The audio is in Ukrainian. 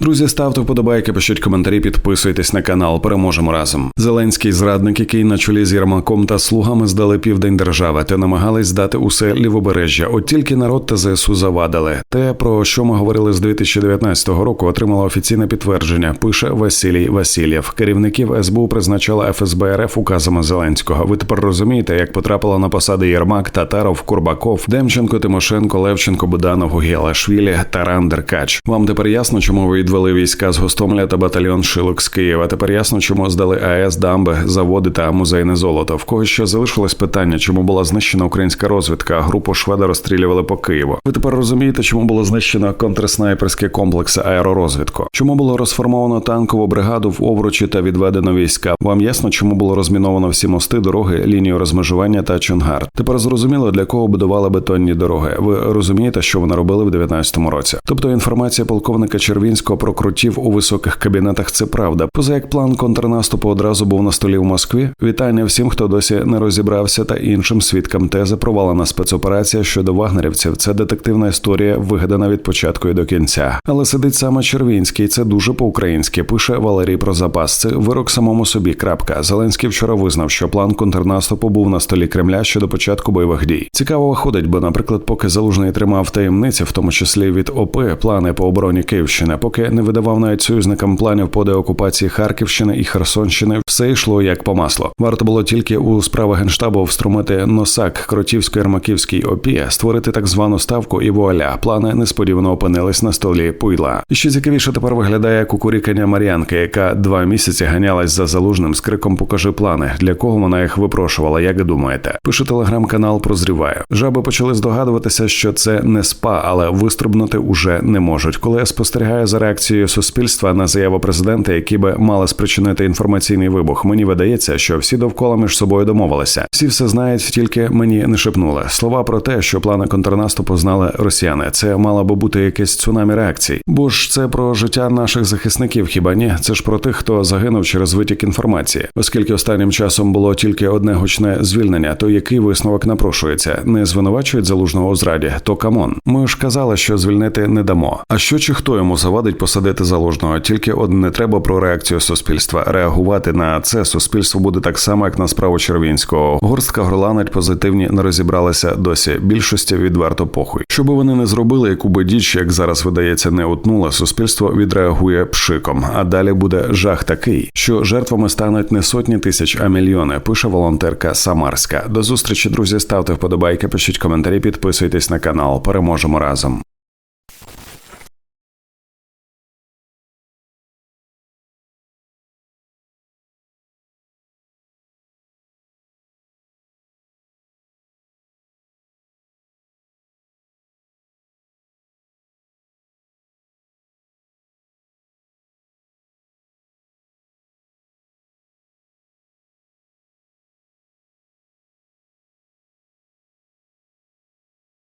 Друзі, ставте вподобайки, пишіть коментарі, підписуйтесь на канал. Переможемо разом. Зеленський зрадник, який на чолі з Єрмаком та слугами здали південь держави, та намагались здати усе лівобережжя. От тільки народ та ЗСУ завадили. Те, про що ми говорили з 2019 року, отримало офіційне підтвердження. Пише Василій Васильєв. Керівників СБУ призначала ФСБ РФ указами Зеленського. Ви тепер розумієте, як потрапила на посади Єрмак, Татаров, Курбаков, Демченко, Тимошенко, Левченко, Буданов, Гугєлашвілі, Таран, Деркач. Вам тепер ясно, чому ви відвели війська з Гостомеля та батальйон Шилок з Києва. Тепер ясно, чому здали АЕС, дамби, заводи та музейне золото. В кого ще залишилось питання, чому була знищена українська розвідка, групу шведа розстрілювали по Києву. Ви тепер розумієте, чому було знищено контрснайперські комплекси аеророзвідку? Чому було розформовано танкову бригаду в Овручі та відведено війська? Вам ясно, чому було розміновано всі мости, дороги, лінію розмежування та Чонгар? Тепер зрозуміло, для кого будували бетонні дороги. Ви розумієте, що вони робили в 19-му році? Тобто інформація полковника Червінського про крутів у високих кабінетах це правда. Поза як план контрнаступу одразу був на столі в Москві. Вітання всім, хто досі не розібрався, та іншим свідкам тези провалена спецоперація щодо вагнерівців. Це детективна історія, вигадана від початку і до кінця. Але сидить саме Червінський. Це дуже по-українськи. Пише Валерій про запас. Це вирок самому собі. Крапка. Зеленський вчора визнав, що план контрнаступу був на столі Кремля щодо початку бойових дій. Цікаво виходить, бо, наприклад, поки залужний тримав таємниці, в тому числі від ОП, плани по обороні Київщини, поки не видавав навіть союзникам планів по деокупації Харківщини і Херсонщини, все йшло як по маслу. Варто було тільки у справи генштабу вструмити носак кротівсько ермаківський ОПІ, створити так звану ставку і вуаля. Плани несподівано опинились на столі пуйла. Ще цікавіше тепер виглядає кукурікання Мар'янки, яка два місяці ганялась за залужним з криком Покажи плани, для кого вона їх випрошувала. Як думаєте? Пише телеграм-канал Прозріваю. Жаби почали здогадуватися, що це не спа, але вистрибнути уже не можуть. Коли я спостерігаю за реакцією суспільства на заяву президента, які би мали спричинити інформаційний вибух, мені видається, що всі довкола між собою домовилися. Всі все знають, тільки мені не шепнули. Слова про те, що плани контрнаступу знали росіяни. Це мало би бути якесь цунамі реакцій. Бо ж це про життя наших захисників. Хіба ні? Це ж про тих, хто загинув через витік інформації, оскільки останнім часом було тільки одне гучне звільнення, то який висновок напрошується? Не звинувачують залужного у зраді, то камон. Ми ж казали, що звільнити не дамо. А що чи хто йому завадить посадити залужного? Тільки одне треба про реакцію суспільства. Реагувати на це суспільство буде так само, як на справу Червінського. Горстка горланить позитивні не розібралися досі. Більшості відверто похуй. Щоби вони не зробили, яку би діч, як зараз видається, не утнула, суспільство відреагує пшиком. А далі буде жах такий, що жертвами стануть не сотні тисяч, а мільйони. Пише волонтерка Самарська. До зустрічі, друзі. Ставте вподобайки, пишіть коментарі, підписуйтесь на канал. Переможемо разом.